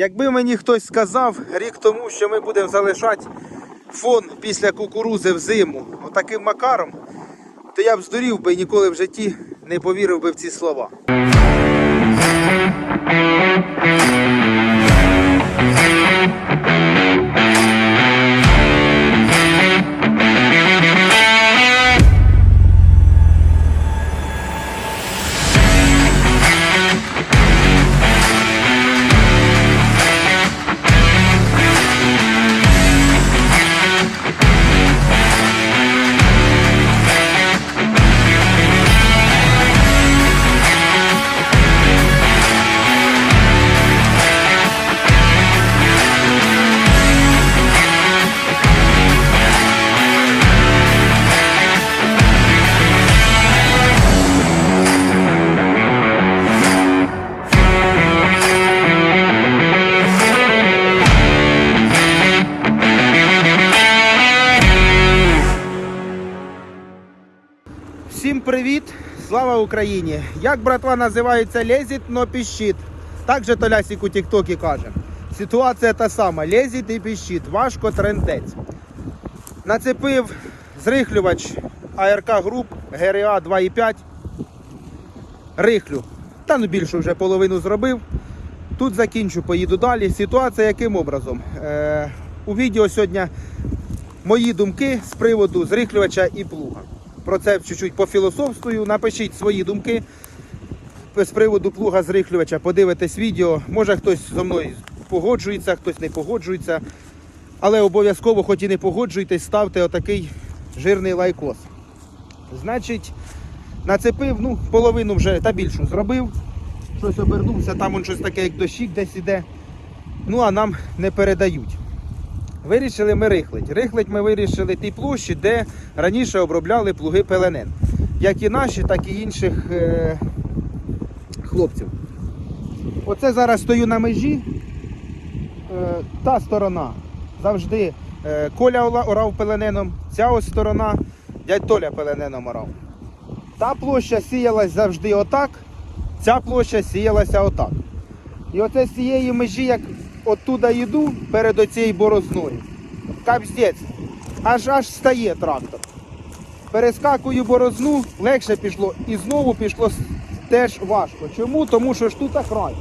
Якби мені хтось сказав рік тому, що ми будемо залишати фон після кукурузи в зиму отаким макаром, то я б здурів би і ніколи в житті не повірив би в ці слова. Всім Слава Україні! Як братва називається лезіт, но піщить. Так же Толясік у Тіктокі каже. Ситуація та сама. Лезіт і піщить. Важко трендець. Нацепив зрихлювач АРК груп ГРА 2.5. Рихлю. Та ну більше вже половину зробив. Тут закінчу, поїду далі. Ситуація яким образом? Е, у відео сьогодні мої думки з приводу зрихлювача і плуга. Про це чуть-чуть пофілософствую. Напишіть свої думки з приводу плуга зрихлювача, подивитесь відео. Може хтось зі мною погоджується, хтось не погоджується. Але обов'язково, хоч і не погоджуйтесь, ставте отакий жирний лайкос. Значить, нацепив, ну, половину вже та більшу зробив. Щось обернувся, там он щось таке, як дощик десь іде. Ну а нам не передають. Вирішили ми рихлить. Рихлить ми вирішили ті площі, де раніше обробляли плуги ПЛНН. Як і наші, так і інших е- хлопців. Оце зараз стою на межі. Е- та сторона завжди е- Коля орав пелененом, ця ось сторона дядь Толя пелененом орав. Та площа сіялась завжди отак, ця площа сіялася отак. І оце з цієї межі, як оттуда йду перед оцією борозною. Капздець. Аж аж стає трактор. Перескакую борозну, легше пішло і знову пішло теж важко. Чому? Тому що ж тут край.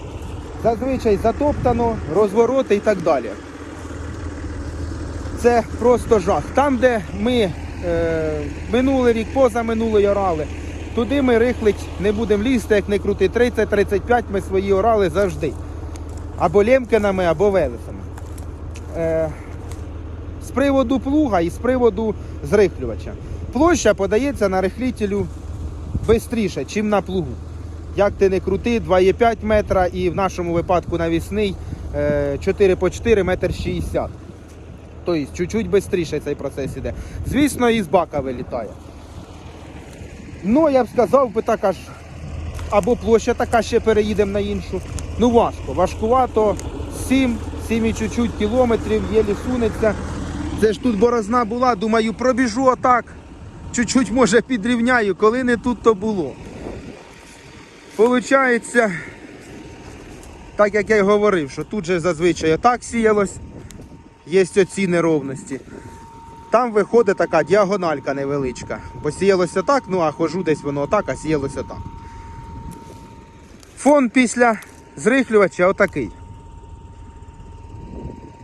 Зазвичай затоптано, розвороти і так далі. Це просто жах. Там, де ми е, минулий рік, позаминулий орали, туди ми рихлить не будемо лізти, як не крути. 30-35 ми свої орали завжди. Або лемкинами, або велесами. Е, з приводу плуга і з приводу зрихлювача. Площа подається на рихлітелю швидше, ніж на плугу. Як ти не крути, 2,5 метра і в нашому випадку навісний е, 4 по 4 метр 60. Тобто чуть-чуть швидше цей процес іде. Звісно, і з бака вилітає. Ну, я б сказав би так аж або площа така, ще переїдемо на іншу. Ну важко, важкувато 7, 7 і чуть-чуть кілометрів, єлі сунеться. Це ж тут борозна була, думаю, пробіжу отак. Чуть-чуть може підрівняю, коли не тут то було. Получається, так як я й говорив, що тут же зазвичай отак сіялось, є оці неровності. Там виходить така діагональка невеличка. Бо сіялося так, ну а хожу десь воно отак, а сіялося так. Фон після зрихлювача отакий.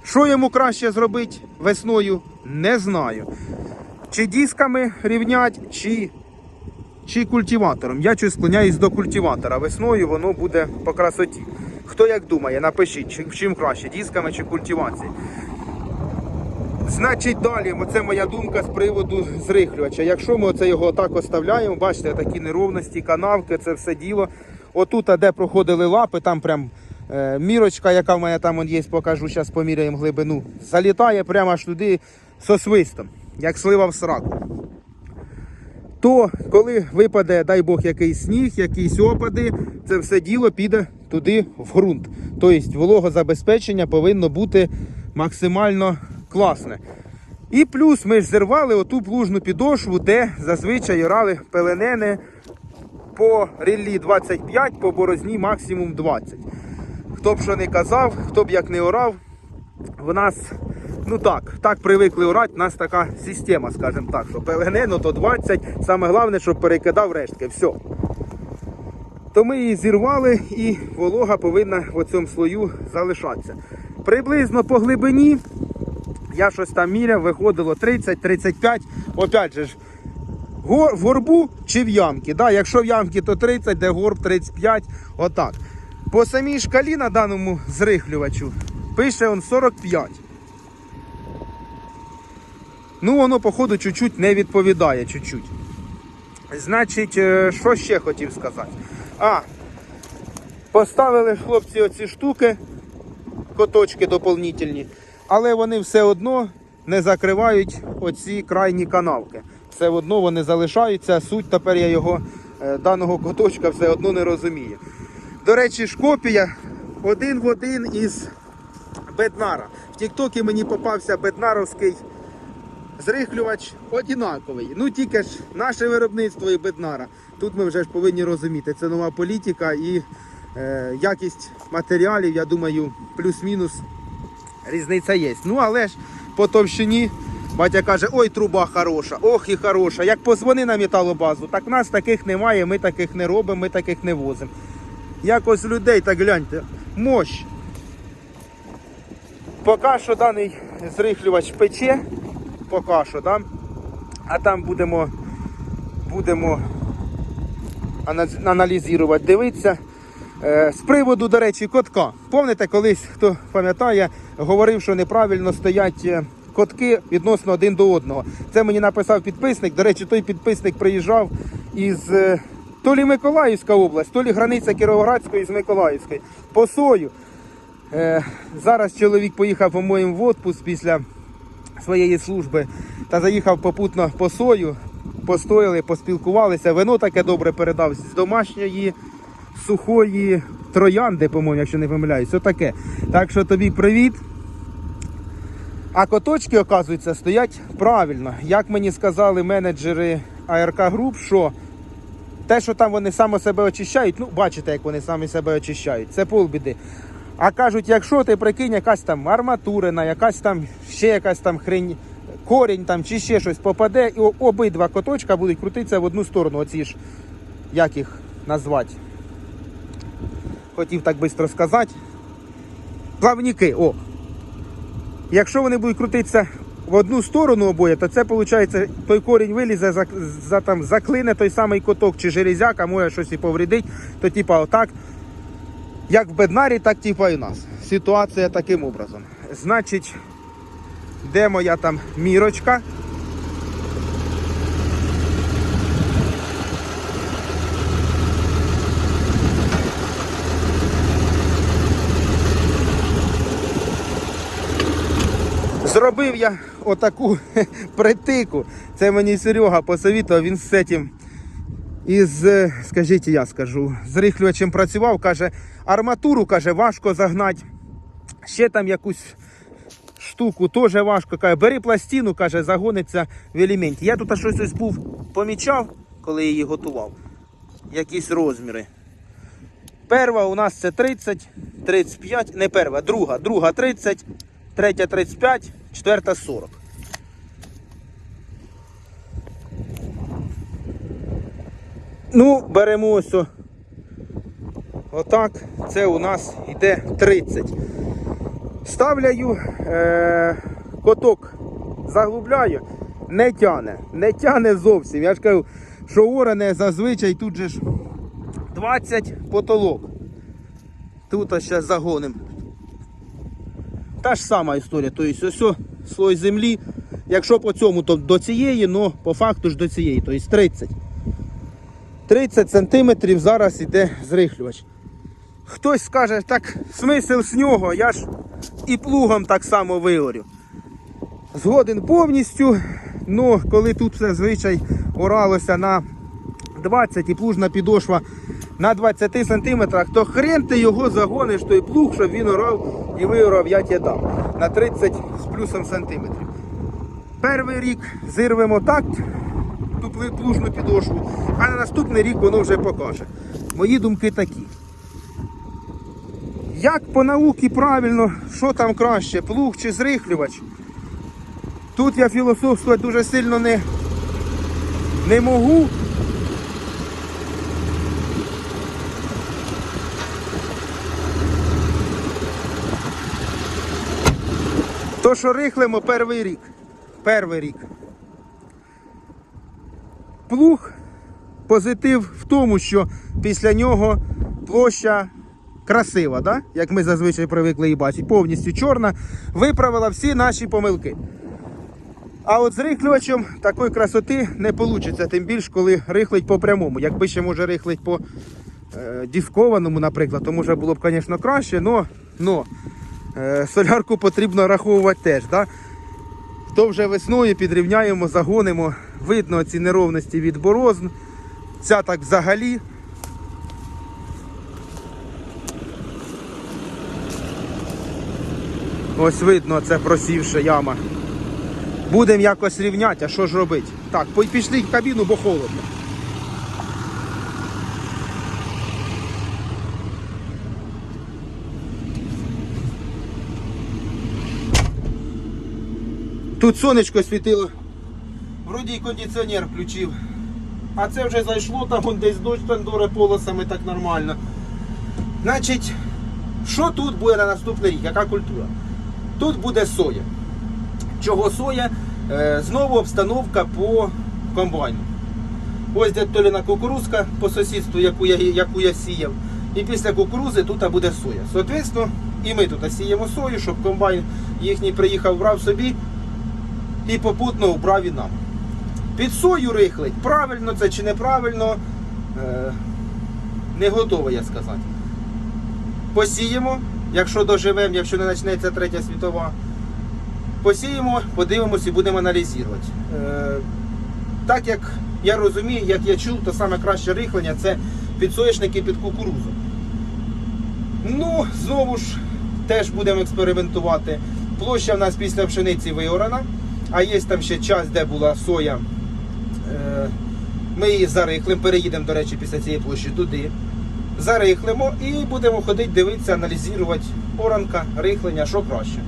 Що йому краще зробити весною, не знаю. Чи дисками рівнять, чи, чи культиватором. Я чуть склоняюсь до культиватора. Весною воно буде по красоті. Хто як думає, напишіть, чи- чим краще, дисками чи культивацією. Значить, далі, це моя думка з приводу зрихлювача. Якщо ми оце його отак оставляємо, бачите, такі неровності, канавки, це все діло. Отут, де проходили лапи, там прям е, мірочка, яка в мене там є, покажу, зараз поміряємо глибину. Залітає прямо аж туди со свистом, як слива в сраку. То коли випаде, дай Бог, якийсь сніг, якісь опади, це все діло піде туди в ґрунт. Тобто вологозабезпечення повинно бути максимально класне. І плюс ми ж зірвали оту плужну підошву, де зазвичай орали пеленени по ріллі 25, по борозні максимум 20. Хто б що не казав, хто б як не орав, в нас, ну так, так привикли орати, у нас така система, скажімо так, що ПЛГН, ну то 20, саме головне, щоб перекидав рештки, все. То ми її зірвали і волога повинна в цьому слою залишатися. Приблизно по глибині, я щось там міряв, виходило 30-35. Опять же в горбу чи в ямки. Да, якщо в ямки, то 30, де горб 35, отак. По самій шкалі на даному зрихлювачу пише он 45. Ну, воно, походу, чуть-чуть не відповідає. Чуть-чуть. Значить, е, що ще хотів сказати? А, поставили хлопці оці штуки, коточки доповнительні, але вони все одно не закривають оці крайні канавки. Все одно вони залишаються. Суть тепер я його е, даного коточка все одно не розумію. До речі, ж копія один в один із Беднара. В Тіктокі мені попався беднаровський зрихлювач однаковий. Ну тільки ж наше виробництво і беднара. Тут ми вже ж повинні розуміти. Це нова політика і е, якість матеріалів, я думаю, плюс-мінус різниця є. Ну але ж по товщині батя каже, ой, труба хороша, ох і хороша. Як позвони на металобазу, так нас таких немає, ми таких не робимо, ми таких не возимо. Якось людей, так гляньте, мощ. Поки що даний зрихлювач пече, поки що, да? а там будемо, будемо аналізувати, дивитися. Е, З приводу, до речі, котка. Пам'ятаєте, колись, хто пам'ятає, говорив, що неправильно стоять котки відносно один до одного. Це мені написав підписник. До речі, той підписник приїжджав із е, то лі Миколаївська область, то лі границя Кіровоградської з Миколаївської. По сою. Е, Зараз чоловік поїхав, по-моєму, в отпуск після своєї служби та заїхав попутно по сою. Постояли, поспілкувалися. Вино таке добре передав з домашньої сухої троянди, по-моєму, якщо не помиляюсь. Отаке. Так що тобі привіт. А коточки, оказується, стоять правильно. Як мені сказали менеджери АРК груп, що те, що там вони саме себе очищають, ну бачите, як вони самі себе очищають, це полбіди. А кажуть, якщо ти прикинь, якась там арматурина, якась там ще якась там хрень, корінь там чи ще щось попаде, і обидва коточка будуть крутитися в одну сторону. Оці ж, як їх назвати. Хотів так швидко сказати. Плавники, о. Якщо вони будуть крутитися в одну сторону обоє, то це виходить, той корінь вилізе, за, за, там, заклине той самий коток чи железяк, а може щось і повредить, то типа отак. Як в Беднарі, так типа і у нас. Ситуація таким образом. Значить, де моя там мірочка? Зробив я отаку притику. Це мені Серега посовітував, він з цим із, скажіть, я скажу, з рихлювачем працював, каже, арматуру каже, важко загнати. Ще там якусь штуку теж важко. Каже, бери пластину, каже, загониться в елементі. Я тут щось ось був помічав, коли її готував. Якісь розміри. Перва у нас це 30, 35, не перва, друга, друга 30, третя 35, четверта 40. Ну, беремо ось. Отак. Це у нас йде 30. Ставляю е, коток, заглубляю, не тяне, не тяне зовсім. Я ж кажу, щоорене зазвичай тут же ж 20 потолок. Тут зараз загоним. Та ж сама історія. Тобто ось слой землі. Якщо по цьому, то до цієї, але по факту ж до цієї, тобто 30. 30 сантиметрів зараз іде зрихлювач. Хтось скаже, так смисл з нього, я ж і плугом так само виорю. Згоден повністю, ну коли тут все звичай оралося на 20 і плужна підошва на 20 сантиметрах, то хрен ти його загониш, той плуг, щоб він орав і виорав, я тебе дам. На 30 з плюсом сантиметрів. Перший рік зірвемо так, ту плужну підошву, а на наступний рік воно вже покаже. Мої думки такі. Як по науці правильно, що там краще, плуг чи зрихлювач? Тут я філософствувати дуже сильно не, не можу. То, що рихлимо перший рік. Перший рік. Плуг позитив в тому, що після нього площа красива, да? як ми зазвичай привикли її бачити, повністю чорна, виправила всі наші помилки. А от з рихлювачем такої красоти не вийде, тим більше, коли рихлить по прямому. Якби ще може рихлить по е, дискованому, наприклад, то може було б, звісно, краще, но, но е, солярку потрібно раховувати теж. Да? То вже весною підрівняємо, загонимо. Видно ці неровності від борозн. Ця так взагалі. Ось видно, це просівша яма. Будемо якось рівняти, а що ж робити? Так, пішли в кабіну, бо холодно. Тут сонечко світило. Вроді і кондиціонер включив. А це вже зайшло, там вон десь дощ тандоре полосами так нормально. Значить, що тут буде на наступний рік? Яка культура? Тут буде соя. Чого соя? Е, знову обстановка по комбайну. Ось де Толіна кукурузка по сусідству, яку я, яку я сіяв. І після кукурузи тут буде соя. Соответственно, і ми тут сіємо сою, щоб комбайн їхній приїхав, брав собі і попутно вбрав і нам. Під сою рихлить. Правильно це чи неправильно, е, не готово я сказати. Посіємо, якщо доживемо, якщо не почнеться третя світова. Посіємо, подивимося і будемо аналізувати. Е, так як я розумію, як я чув, то саме краще рихлення це підсоєшники під кукурузу. Ну, знову ж теж будемо експериментувати. Площа в нас після пшениці виорана, а є там ще час, де була соя. Е, Ми її зарихлимо, переїдемо, до речі, після цієї площі туди. Зарихлимо і будемо ходити, дивитися, аналізувати оранка, рихлення, що краще.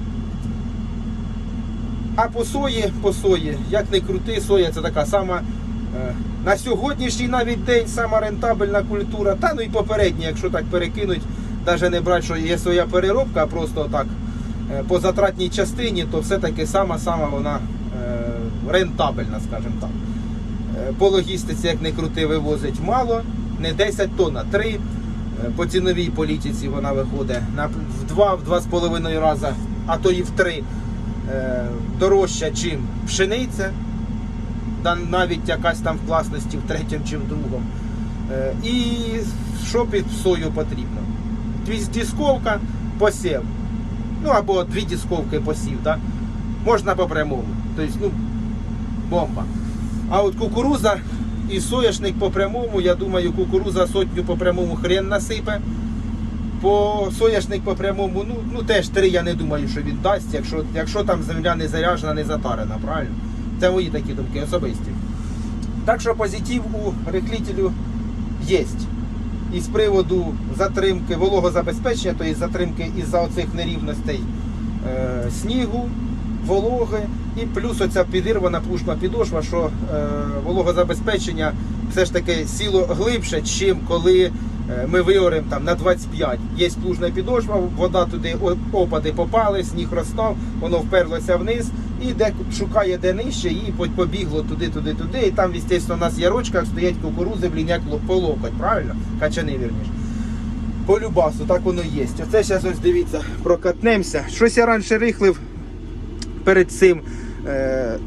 А по сої, по сої, як не крути, соя це така сама е, на сьогоднішній навіть день сама рентабельна культура. Та ну і попередні, якщо так перекинуть, навіть не брати, що є своя переробка, а просто так е, по затратній частині, то все-таки сама-сама вона рентабельна, скажімо так. Е, По логістиці, як не крути, вивозить мало, не 10 тонн, а 3. Е, По ціновій політиці вона виходить в 2 в 2,5 рази, а то і в 3 е, дорожча, чим пшениця, навіть якась там в класності в третьому чи в другому. І що під сою потрібно? Дві дисковка посів. Ну або дві дисковки посів, да? можна по прямому. Тобто, ну, бомба. А от кукуруза і соняшник по прямому, я думаю, кукуруза сотню по прямому хрен насипе. По соняшник по прямому, ну, ну теж три я не думаю, що він дасть, якщо, якщо там земля не заряжена, не затарена, правильно? Це мої такі думки особисті. Так що позитив у реклітелю є. І з приводу затримки вологозабезпечення, тобто затримки із-за оцих нерівностей е, снігу, вологи, і плюс оця підірвана плужна підошва, що е, вологозабезпечення все ж таки сіло глибше, чим коли е, ми виоремо там на 25. Є плужна підошва, вода туди опади попали, сніг розстав, воно вперлося вниз і де шукає де нижче, і побігло туди, туди, туди. І там, звісно, у нас ярочках стоять кукурузи, блін, як ло- по локоть, правильно? Качани вірніше. По любасу, так воно є. Оце зараз ось дивіться, прокатнемося. Щось я раніше рихлив перед цим е,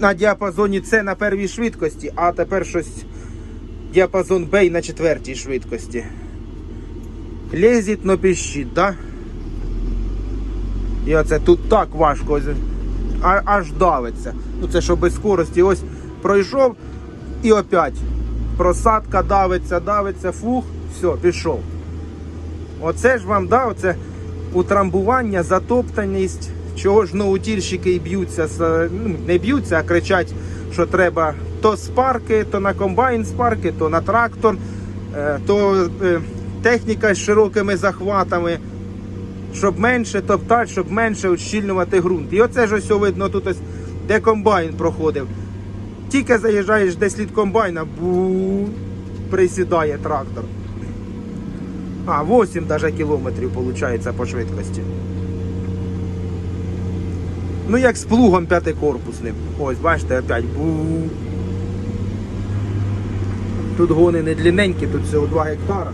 на діапазоні С на первій швидкості, а тепер щось діапазон Б на четвертій швидкості. Лезить, но піщить, да? І оце тут так важко, а- аж давиться. Ну це що без скорості. Ось пройшов і опять просадка давиться, давиться, фух, все, пішов. Оце ж вам, да, оце утрамбування, затоптаність. Чого ж ноутільщики і б'ються, ну, не б'ються, а кричать, що треба то з парки, то на комбайн з парки, то на трактор, е, то е, техніка з широкими захватами, щоб менше топтати, щоб менше ущільнювати ґрунт. І оце ж ось видно тут ось, де комбайн проходив. Тільки заїжджаєш десь слід комбайна, бу присідає трактор. А, 8 даже кілометрів виходить по швидкості. Ну, як з плугом п'ятикорпусним. Ось, бачите, опять. Бу. Тут гони не длинненькі, тут всього 2 гектара.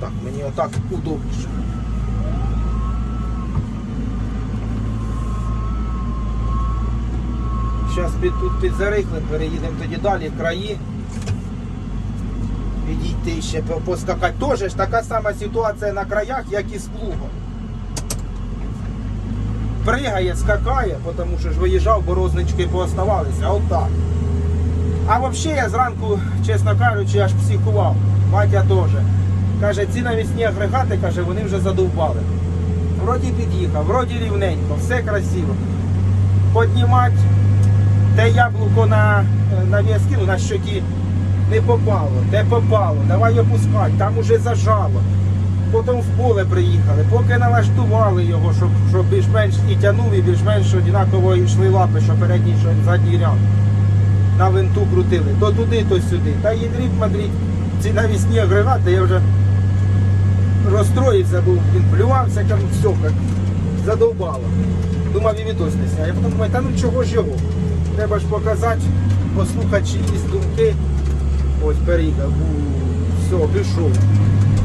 Так, мені отак удобніше. Зараз під, тут під Зарихлем переїдемо тоді далі, краї. Підійти ще поскакати. Теж ж така сама ситуація на краях, як і з плугом. Пригає, скакає, тому що ж виїжджав, бо рознички пооставалися, отак. А взагалі я зранку, чесно кажучи, аж психував. Батя теж. Каже, ці навісні агрегати, каже, вони вже задовбали. Вроді під'їхав, вроді рівненько, все красиво. Поднімати те яблуко на, на в'язки, ну, на щоки не попало, те попало, давай опускати, там уже зажало. Потім в поле приїхали, поки налаштували його, щоб, щоб більш-менш і тягнув, і більш-менш однаково йшли лапи, що передній, що задній ряд. На винту крутили, то туди, то сюди. Та їдріть, мадріть, ці навісні агрегати, я вже розстроївся, був, він плювався, кажу, все, як задовбало. Думав і відос не сняв. Я потім думаю, та ну чого ж його? Треба ж показати, послухати чиїсь думки. Ось переїхав, все, пішов.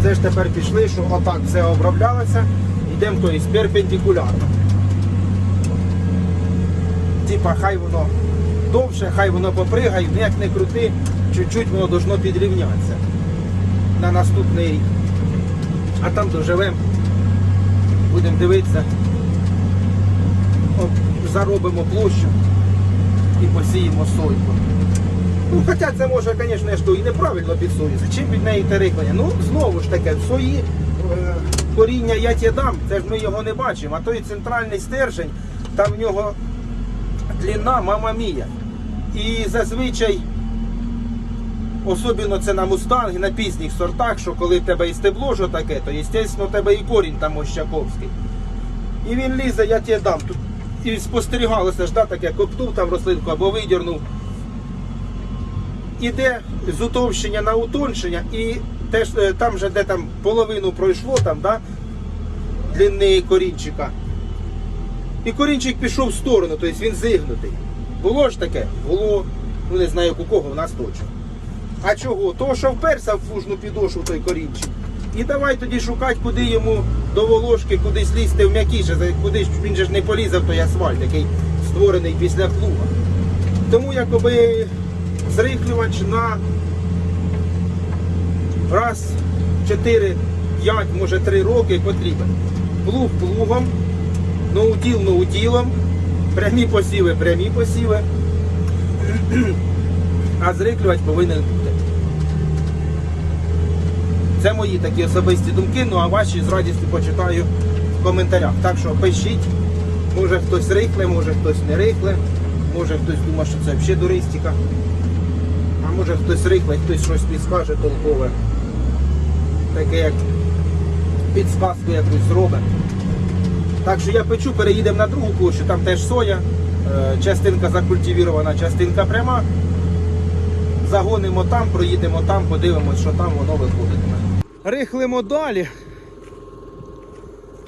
Це ж тепер пішли, що отак все оброблялося, йдемо то єсть перпендикулярно. Типа хай воно довше, хай воно попригає, ну як не крути, чуть-чуть воно должно підрівнятися на наступний рік. А там доживемо, будемо дивитися, От заробимо площу і посіємо сойку. Ну, хоча це може, звісно, то і неправильно під сою. Зачем від неї териклення? Ну, знову ж таки, в сої е, коріння я ті дам, це ж ми його не бачимо. А той центральний стержень, там в нього длина мама мія. І зазвичай, особливо це на мустанг, на пізніх сортах, що коли в тебе і стебло ж таке, то звісно, у тебе і корінь там ощаковський. І він лізе, я тебе дам. І спостерігалося ж, да, таке, коптув там рослинку або видірнув. Іде з утовщення на утоншення, і теж е, там же, де там половину пройшло, там, да, длини корінчика. І корінчик пішов в сторону, тобто він зигнутий. Було ж таке? Було, ну не знаю у кого, в нас точно. А чого? Того, що вперся в фужну підошву той корінчик. І давай тоді шукати, куди йому до волошки, кудись лізти в м'якіше, куди ж він же ж не полізе в той асфальт, який створений після плуга. Тому якоби зриклювач на раз, 4, 5, може 3 роки потрібен. Плуг плугом, ноуділ ноуділом, прямі посіви, прямі посіви. А зриклювач повинен бути. Це мої такі особисті думки, ну а ваші з радістю почитаю в коментарях. Так що пишіть, може хтось рихле, може хтось не рихле, може хтось думає, що це взагалі дуристика. Може хтось рихле, хтось щось підскаже толкове. Таке як підсказку якусь зробить. Так що я печу, переїдемо на другу площу, там теж соя, е, частинка закультивірована, частинка пряма. Загонимо там, проїдемо там, подивимось, що там воно виходитиме. Рихлимо далі.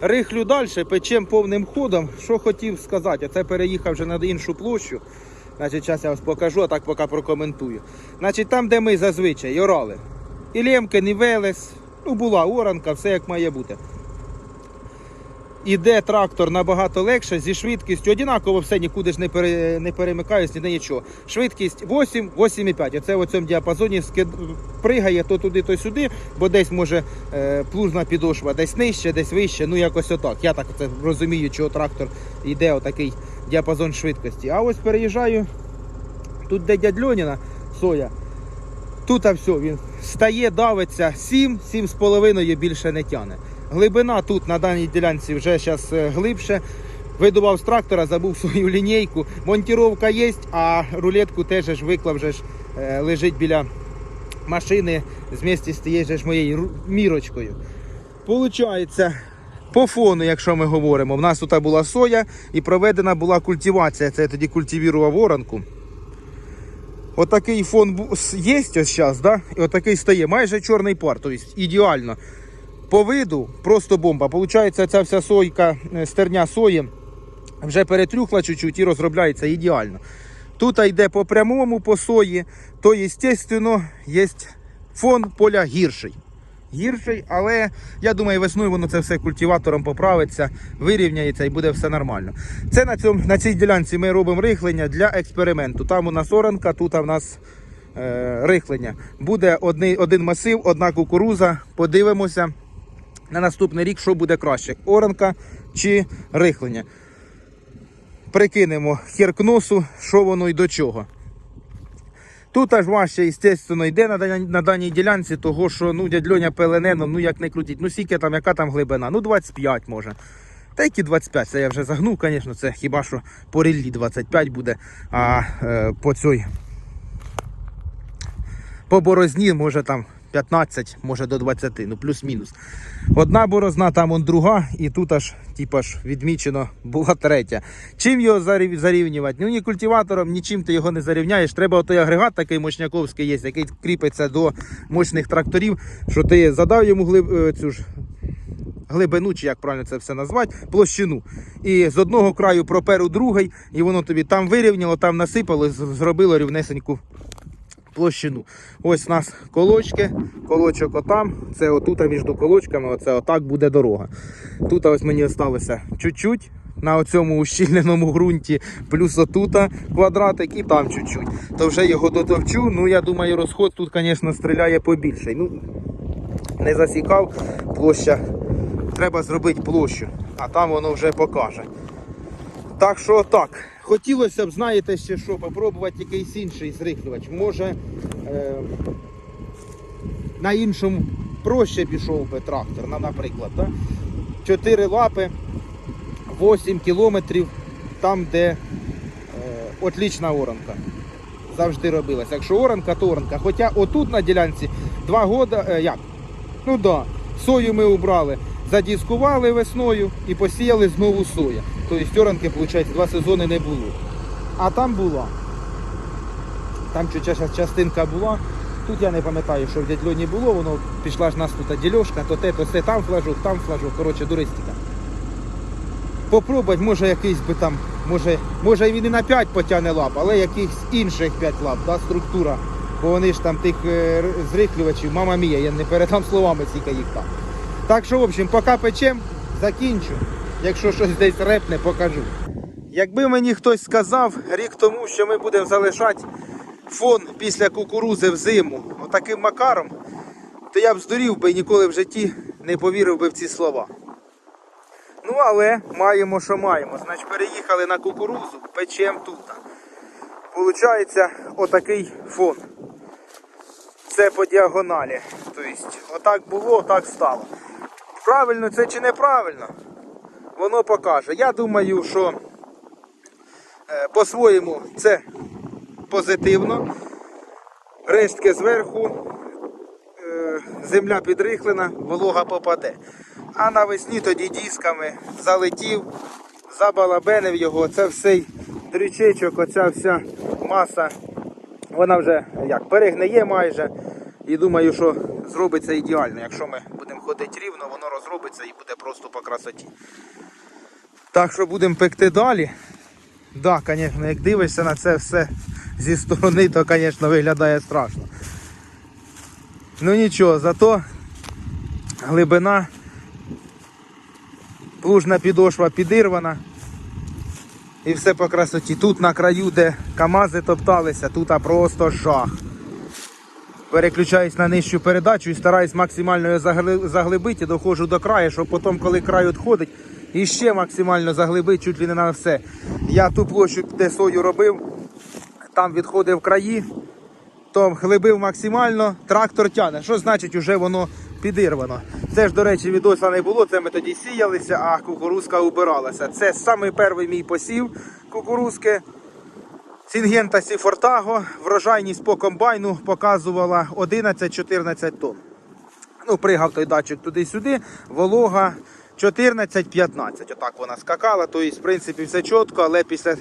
Рихлю далі, печем повним ходом. Що хотів сказати, це переїхав вже на іншу площу. Значить, зараз я вам покажу, а так поки прокоментую. Значить, там, де ми зазвичай орали. І лємки, і Велес, ну була оранка, все як має бути. Іде трактор набагато легше, зі швидкістю однаково все, нікуди ж не, пере, не перемикаюсь, ніде нічого. Швидкість 8, 8,5. Оце в цьому діапазоні скид... пригає то туди, то сюди, бо десь може е, плужна підошва, десь нижче, десь вище, ну якось отак. Я так це розумію, чого трактор йде отакий діапазон швидкості. А ось переїжджаю, тут де дядь Льоніна, соя. Тут а все, він стає, давиться 7, 7,5 більше не тяне. Глибина тут на даній ділянці вже зараз глибше. Видував з трактора, забув свою лінійку. Монтіровка є, а рулетку теж ж виклав же ж, е, лежить біля машини з місті з тією ж моєю мірочкою. Получається, по фону, якщо ми говоримо, в нас тут була соя і проведена була культивація. Це я тоді культивірував оранку. Отакий фон є ось зараз, да? і отакий стає. Майже чорний пар, тобто ідеально. По виду просто бомба. Получається, ця вся сойка, е, стерня сої вже перетрюхла чуть-чуть і розробляється ідеально. Тут йде по прямому по сої, то, звісно, є фон поля гірший. Гірший, але я думаю, весною воно це все культиватором поправиться, вирівняється і буде все нормально. Це на, цьому, на цій ділянці ми робимо рихлення для експерименту. Там у нас оранка, тут у нас е, рихлення. Буде одний, один масив, одна кукуруза. Подивимося на наступний рік, що буде краще: оранка чи рихлення. Прикинемо хіркносу, що воно і до чого. Тут аж важче, звісно, йде на, даній- на даній ділянці, того що ну, дядь Льоня пеленено, ну як не крутить, ну скільки там, яка там глибина, ну 25 може. Та які 25, це я вже загнув, звісно, це хіба що по ріллі 25 буде, а е, по цій по борозні може там 15, може до 20, ну плюс-мінус. Одна борозна, там он друга, і тут аж типа ж відмічено була третя. Чим його зарівнювати? Ну ні культиватором, нічим ти його не зарівняєш. Треба той агрегат такий мощняковський є, який кріпиться до мощних тракторів, що ти задав йому глиб, е, цю ж глибину, чи як правильно це все назвати, площину. І з одного краю пропер у другий, і воно тобі там вирівняло, там насипало, зробило рівнесеньку площину. Ось у нас колочки, колочок отам, це отут між колочками, оце отак буде дорога. Тут ось мені залишилося чуть-чуть. На оцьому ущільненому ґрунті, плюс отута квадратик і там чуть-чуть. То вже його дотовчу. Ну я думаю, розход тут, звісно, стріляє побільше. Ну, не засікав площа. Треба зробити площу, а там воно вже покаже. Так що так. Хотілося б, знаєте, ще що, попробувати якийсь інший зрихлювач. Може е, на іншому проще пішов би трактор, на, наприклад. Да? Чотири лапи, 8 кілометрів, там, де е, отлічна оранка. Завжди робилась. Якщо оранка, то оранка. Хоча отут на ділянці два года, е, як? Ну так, да, сою ми убрали, задіскували весною і посіяли знову соя. Тобто оранки, виходить, два сезони не було. А там була. Там частинка була. Тут я не пам'ятаю, що в дядь Льоні було, воно пішла ж нас тут дільошка, то те, то все, там флажок, там флажок, коротше, дуристика. Попробувати, може якийсь би там, може, може він і на 5 потягне лап, але якихось інших 5 лап, да, структура. Бо вони ж там тих е, р- мама мія, я не передам словами скільки їх там. Так що, в общем, поки печем, закінчу. Якщо щось десь репне, покажу. Якби мені хтось сказав рік тому, що ми будемо залишати фон після кукурузи в зиму отаким макаром, то я б здурів би і ніколи в житті не повірив би в ці слова. Ну, але маємо, що маємо. Значить, переїхали на кукурузу, печем тут. Получається отакий фон. Це по діагоналі. Тобто, отак було, отак стало. Правильно це чи неправильно? Воно покаже. Я думаю, що е, по-своєму це позитивно. Рештки зверху, е, земля підрихлена, волога попаде. А навесні тоді дисками залетів, забалабенив його, це все дрючечок, оця вся маса, вона вже як перегниє майже. І думаю, що зробиться ідеально. Якщо ми будемо ходити рівно, воно розробиться і буде просто по красоті. Так що будемо пекти далі. Так, да, звісно, як дивишся на це все зі сторони, то, звісно, виглядає страшно. Ну нічого, зато глибина, плужна підошва підірвана. І все по красоті. Тут на краю, де КАМАЗи топталися, тут просто жах. Переключаюсь на нижчу передачу і стараюсь максимально її заглибити, доходжу до краю, щоб потім, коли край відходить, і ще максимально заглибити чуть ли не на все. Я ту площу, де сою робив, там відходив краї, то глибив максимально, трактор тяне. Що значить, вже воно підірвано. Це ж, до речі, відоса не було, це ми тоді сіялися, а кукурузка убиралася. Це самий перший мій посів кукурузки. Сінгента Сіфортаго. Врожайність по комбайну показувала 11-14 тонн. Ну, пригав той датчик туди-сюди, волога 14-15. Отак вона скакала. Тобто, в принципі, все чітко, але після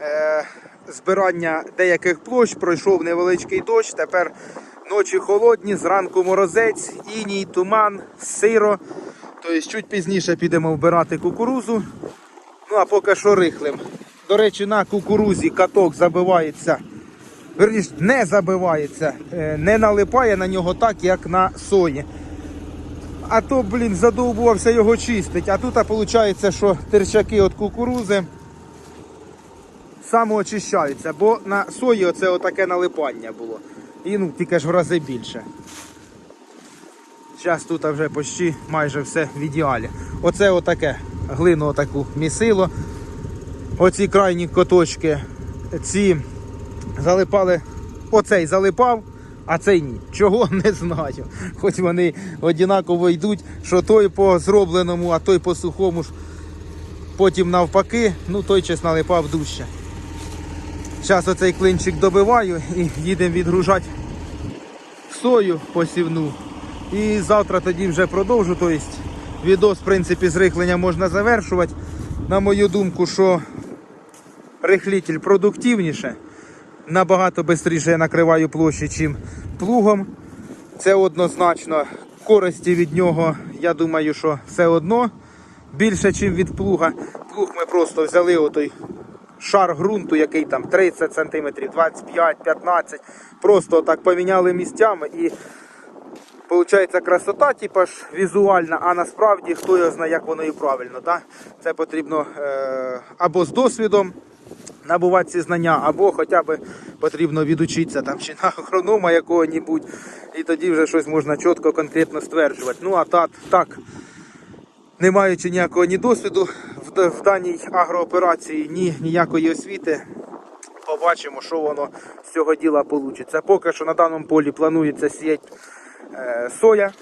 е, збирання деяких площ пройшов невеличкий дощ. Тепер ночі холодні, зранку морозець, іній, туман, сиро. Тобто, чуть пізніше підемо вбирати кукурузу. Ну, а поки що рихлим. До речі, на кукурузі каток забивається. Верніше, не забивається, е, не налипає на нього так, як на сої. А то, блін, задовбувався його чистить. А тут виходить, що терчаки від кукурузи самоочищаються, бо на сої оце отаке налипання було. І ну, тільки ж в рази більше. Зараз тут вже почти майже все в ідеалі. Оце отаке глину отаку місило. Оці крайні коточки, ці залипали. Оцей залипав, а цей ні. Чого не знаю. Хоч вони однаково йдуть, що той по зробленому, а той по сухому ж. Потім навпаки, ну той час налипав дужче. Зараз оцей клинчик добиваю і їдемо відгружати сою посівну. І завтра тоді вже продовжу. Тобто відос, в принципі, з рихлення можна завершувати. На мою думку, що рихлитель продуктивніше. Набагато швидше я накриваю площі, чим плугом. Це однозначно. Користі від нього, я думаю, що все одно більше, ніж від плуга. Плуг ми просто взяли отой шар ґрунту, який там 30 см, 25, 15 Просто так поміняли місцями і Получається красота, типа ж візуальна, а насправді хто його знає, як воно і правильно. Да? Це потрібно е, або з досвідом набувати ці знання, або хоча б потрібно відучитися там чи на агронома якого-небудь, і тоді вже щось можна чітко, конкретно стверджувати. Ну а так, так не маючи ніякого ні досвіду в, в даній агрооперації, ні ніякої освіти, побачимо, що воно з цього діла вийде. Поки що на даному полі планується сіяти е, соя.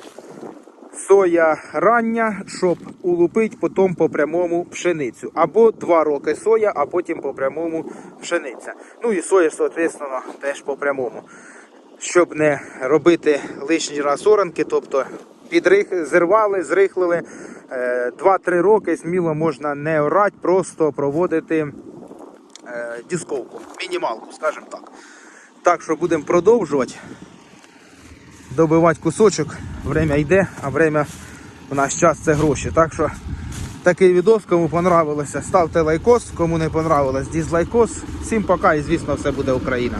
Соя рання, щоб улупити потім по прямому пшеницю. Або два роки соя, а потім по прямому пшениця. Ну і соя, соответственно, теж по прямому. Щоб не робити лишній раз оранки, тобто підрих, зірвали, зрихлили. Е, 2-3 роки сміло можна не орати, просто проводити е, дисковку, мінімалку, скажімо так. Так що будемо продовжувати добивати кусочок. Время йде, а время в наш час це гроші. Так що такий відос, кому понравилося, ставте лайкос, кому не понравилось, дізлайкос. Всім пока і звісно все буде Україна.